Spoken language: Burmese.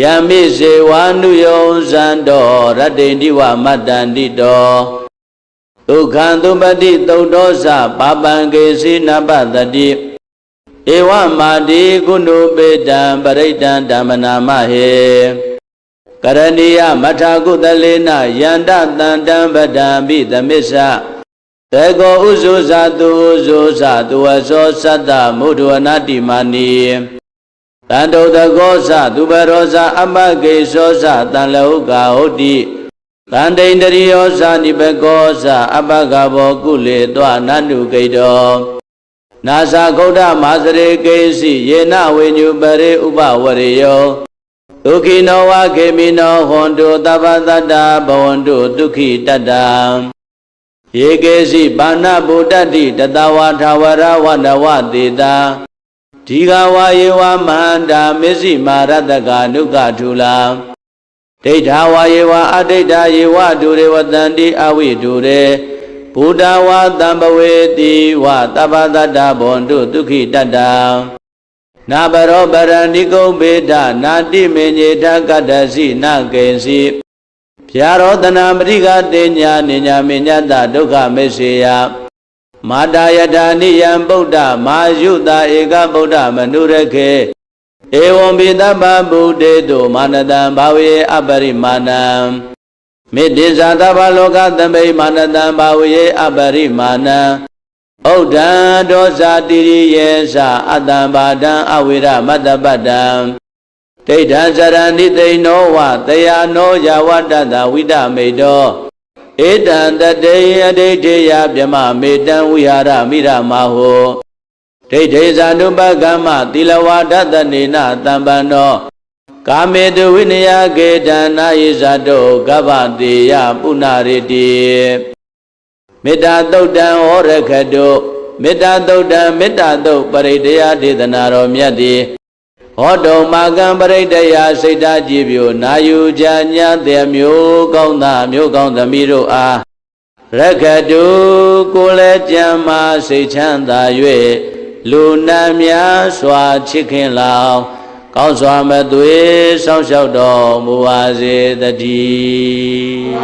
ယမိစေဝါနုယောဇံတော်ရတ္တိတိဝမတ္တန္တိတော်ဒုက္ခံသုပတိသုတ်တော်စပါပံကေစီနပတတိဧဝမာတိကုဏုပေတံပရိတံဓမ္မနာမဟေကရဏီယမထာကုတလေနယန္တတန္တံပဒံပိသမစ္ဆတေကောဥဇုဇာတုဥဇုဇာတုဝသောသတ္တမုဒ္ဒဝနာတိမာနီ တန္တုတကောဇသူဘရောဇအမကေသောဇတန်လဟုကာဟုတ်တိတန္တိန္တရိယောဇနိဘကောဇအပကဘောကုလေတောနန္တုကိတောနာဇာဂௌဒမာစရေကေစီယေနဝိညုပရေဥပဝရေယောဒုက္ခိနောဝခေမိနောဟွန်တုသဗ္ဗတတ္တဘဝန္တုဒုက္ခိတတ္တယေကေစီပါဏဗုဒ္ဓတိတတဝါထာဝရဝန္တဝတေတာ ဒီဃဝါယေဝမန္တာမစ္စည်းမာရတကနုကထုလာဒိဋ္ဌာဝါယေဝအဒိဋ္ဌာယေဝဒုရေဝတန္တိအဝိဒုရေဘုဒ္ဓဝါတံပဝေတိဝတပ္ပတတ္တဘောန္တုဒုက္ခိတတ္တနာဘရောပရဏိကုံဘေဒနာတိမေညေထကတ္တစီနကေစီဖြာရောတနာပရိကတေညာနိညာမေညတဒုက္ခမေစေယ မာတာယထာနိယံဗုဒ္ဓမာယုတာဧကဗုဒ္ဓမနုရခေဧဝံပိတပ္ပဗုဒ္ဓေတုမာနတံဘာဝေအပရိမာဏံမေတ္တိဇာတဗ္ဗလောကသမိမာနတံဘာဝေအပရိမာဏံဩဒံဒောဇာတိရိယေသအတ္တံဘာဒံအဝိရမတ္တပတ္တံဒိဋ္ဌံဇရဏိသိဏောဝတယာနောယဝတ္တတဝိဒမေတော ဧတံတတေယဒိဋ္ဌေယဗြမမေတံဝိဟာရမိရမဟောဒိဋ္ဌေဇာနုပကမ္မသီလဝါဒတနေနတံပန္နောကာမေတုဝိနယကေတနာယိဇာတောကဗ္ဗတေယပုဏ္ဏရတိမေတ္တာသုတ်တံဟောရခတုမေတ္တာသုတ်တံမေတ္တာသုတ်ပရိတယဒေသနာတော်မြတ်သည် ဟောတုံမာကံပရိတယစိတ်ဓာကြည်ပြိုနာယူကြညာတဲ့မျိုးကောင်းသားမျိုးကောင်းသမီးတို့အားရခတုကိုလည်းကြံမာစိတ်ချမ်းသာ၍လူနာများစွာချစ်ခင်လောင်ကောင်းစွာမသွေးဆောင်းလျှောက်တော်မူပါစေတည်း